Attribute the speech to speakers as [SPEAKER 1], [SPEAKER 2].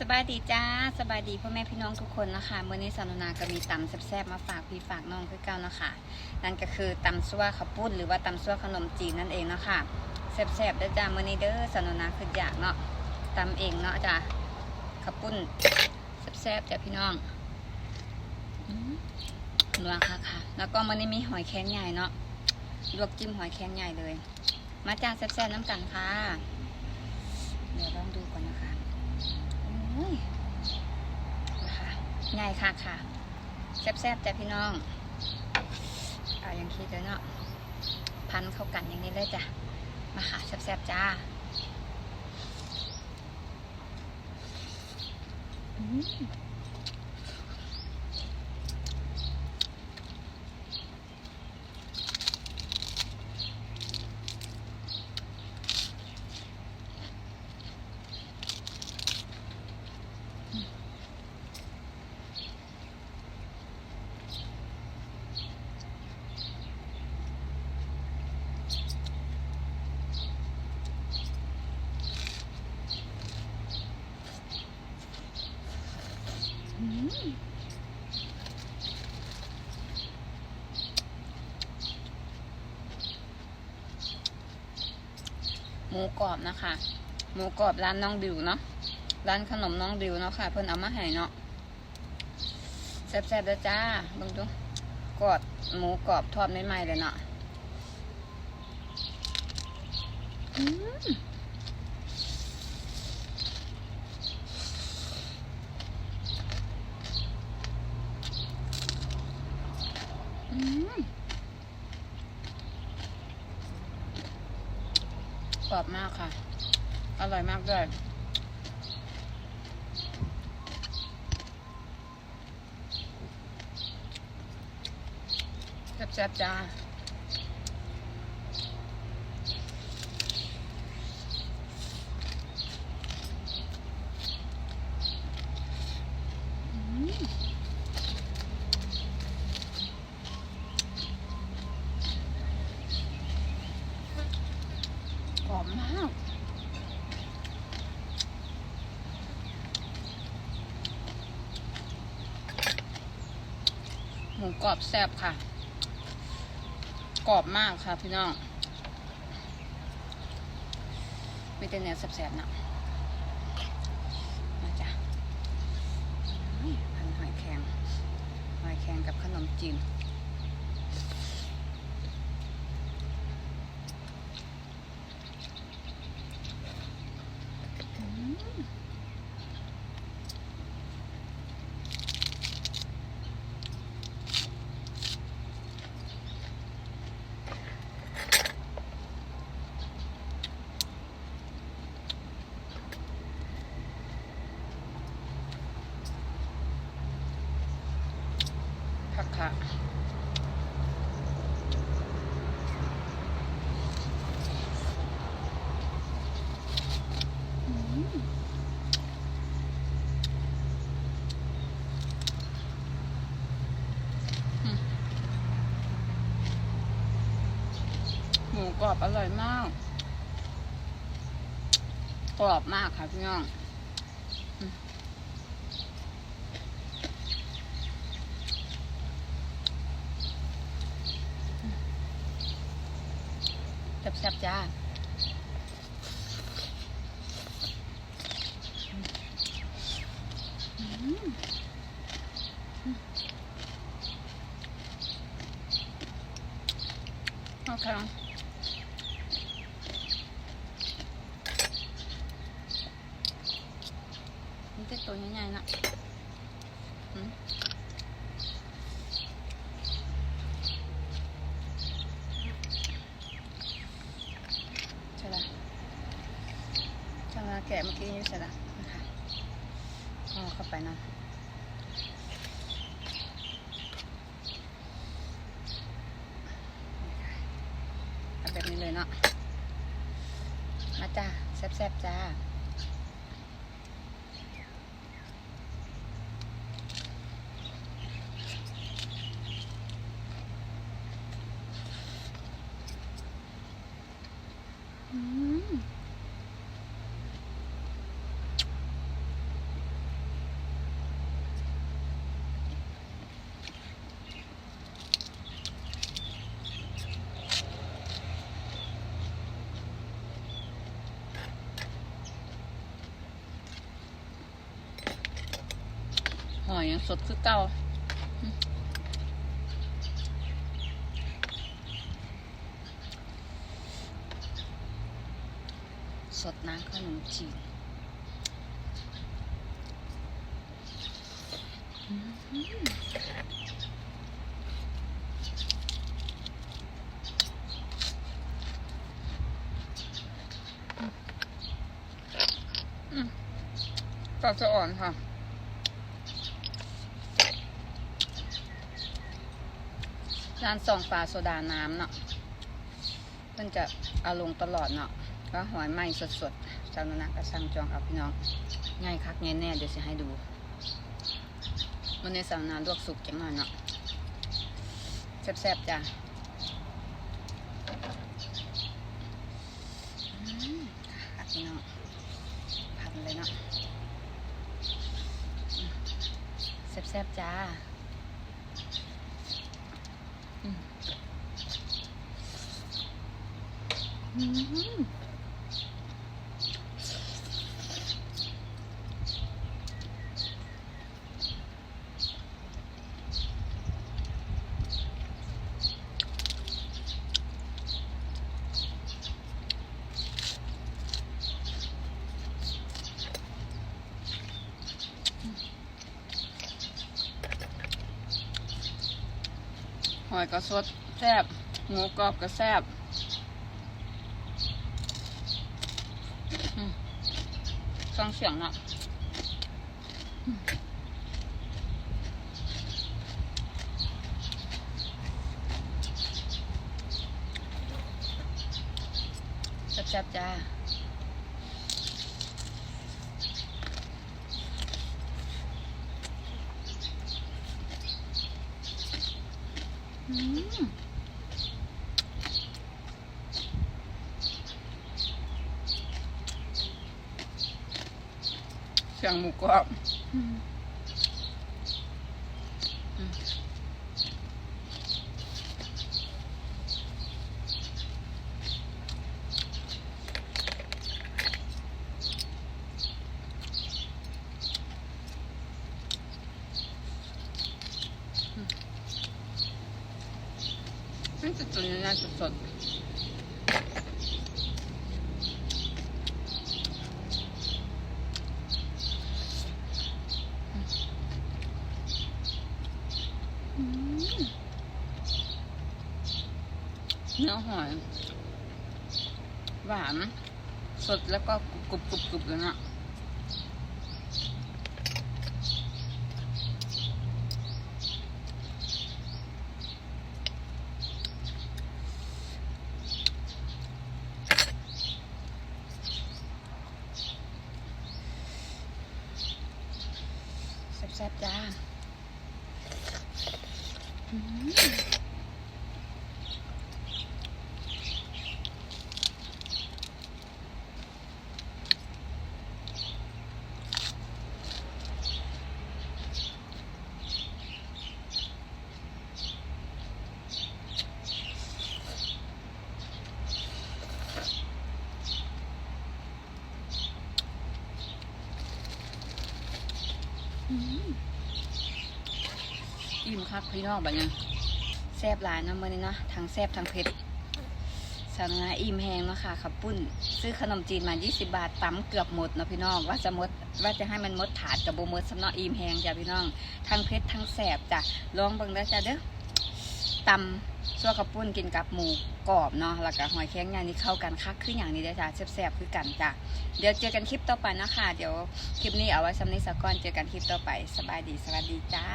[SPEAKER 1] สบายดีจ้าสบายดีพ่อแม่พี่น้องทุกคนนะคะเมื่อนี้สานุนาก็มีตำแซ่บๆมาฝากพี่ฝากน้องคือเก่านะคะนั่นก็คือตำซั่วข้าวปุ้นหรือว่าตำซั่วขนมจีนนั่นเองเนาะค่ะแซ่บๆด้จ้าเมื่อนี้เด้อสานุนาคืออยากเนาะตำเองเนาะจ้าข้าวปุ้นแซ่บๆจ้าพี่น้องนัวค่ะค่ะ แล้วก็มื่อนี้มีหอยแครงใหญ่เนาะลวกจิ้มหอยแครงใหญ่เลย มาจ้าแซ่บๆน้ำกันค่ะ เดี๋ยวลองดูก่อนนะคะ นะคะง่ายค่ะค่ะแซ่บๆจ้ะพี่น้องเอายังคิดเลยเนาะพันเข้ากันอย่างนี้เลยจ้ะมาค่ะแซ่บๆจ้าอืม หมูกรอบนะคะ หมูกรอบร้านน้องดิวเนาะ ร้านขนมน้องดิวเนาะค่ะ เพิ่นเอามาให้เนาะแซ่บๆเด้อจ้าเบิ่งดูกรอบหมูกรอบทอดใหม่ๆเลยเนาะอืม กรอบมากค่ะ อร่อยมากด้วยแซ่บๆจ้า อืม กรอบมาก หมูกรอบแซ่บค่ะ กรอบมากค่ะพี่น้องมีแต่เนื้อแซ่บๆนะมาจ้ะพันหอยแครงหอยแครงกับขนมจีนอืมผัก ค่ะหมูกรอบอร่อยมาก กรอบมากค่ะพี่น้อง แซ่บๆจ้าโอเคมันจะตัวใหญ่ๆนะอืมใช่ละใช่ละแกะเมื่อกี้นี่ใช่ละนะคะ เอาเข้าไปนะ เอาแบบนี้เลยเนาะ มาจ้าแซ่บๆจ้า อืม หอ ยังสดคือเก่าสดน้ำขนมจีนอืมอืมก็จะอ่อนค่ะ ร้านซองปลาโซดาน้ำเนาะเพิ่นจะเอาลงตลอดเนาะก็หอยไหม้สดๆจำนะนะก็สั่งจองเอาพี่น้อง ง่ายคักง่ายแน่เดี๋ยวจะให้ดู มันในสาวนาลวกสุกจังหน่อยเนาะแซ่บๆจ้ะอืมค่ะพี่น้องผัดเลยเนาะแซ่บๆจ้า อืมห อยก็สดแซ่บหมูกรอบก็แซ่บฟังเสียงอะแซ่บๆจ้า เสียงหมูกรอบ อืมอืมนี่จะจุนน่าสดๆเนื้อหอย หวาน สดแล้วก็กรุบกรุบกรุบเลยนะแซ่บๆจ้า อิ่มคักพี่น้องแบบนี้แซ่บหลายนะมื่อนี้เนาะทั้งแซ่บทั้งเผ็ดสาวนาอิ่มแหงเนาะค่ะขับปุ้น ซื้อขนมจีนมา 20 บาทตำเกือบหมดนะพี่น้อง ว่าจะหมดว่าจะให้มันหมดถาดกับโบหมดสำนาอิ่มแหงจ้ะพี่น้อง ทั้งเผ็ดทั้งแซ่บจ้ะลองเบิ่งได้จ้ะเด้อตำ ซัวกระปุ้นกินกับหมูกรอบเนาะแล้วก็หอยแข็งอย่างนี้เข้ากันคักขึ้นอย่างนี้ได้จ้ะแซ่บๆคือกันจ้ะเดี๋ยวเจอกันคลิปต่อไปนะคะเดี๋ยวคลิปนี้เอาไว้สำนึกสะก่อนเจอกันคลิปต่อไปสบายดีสวัสดีจ้า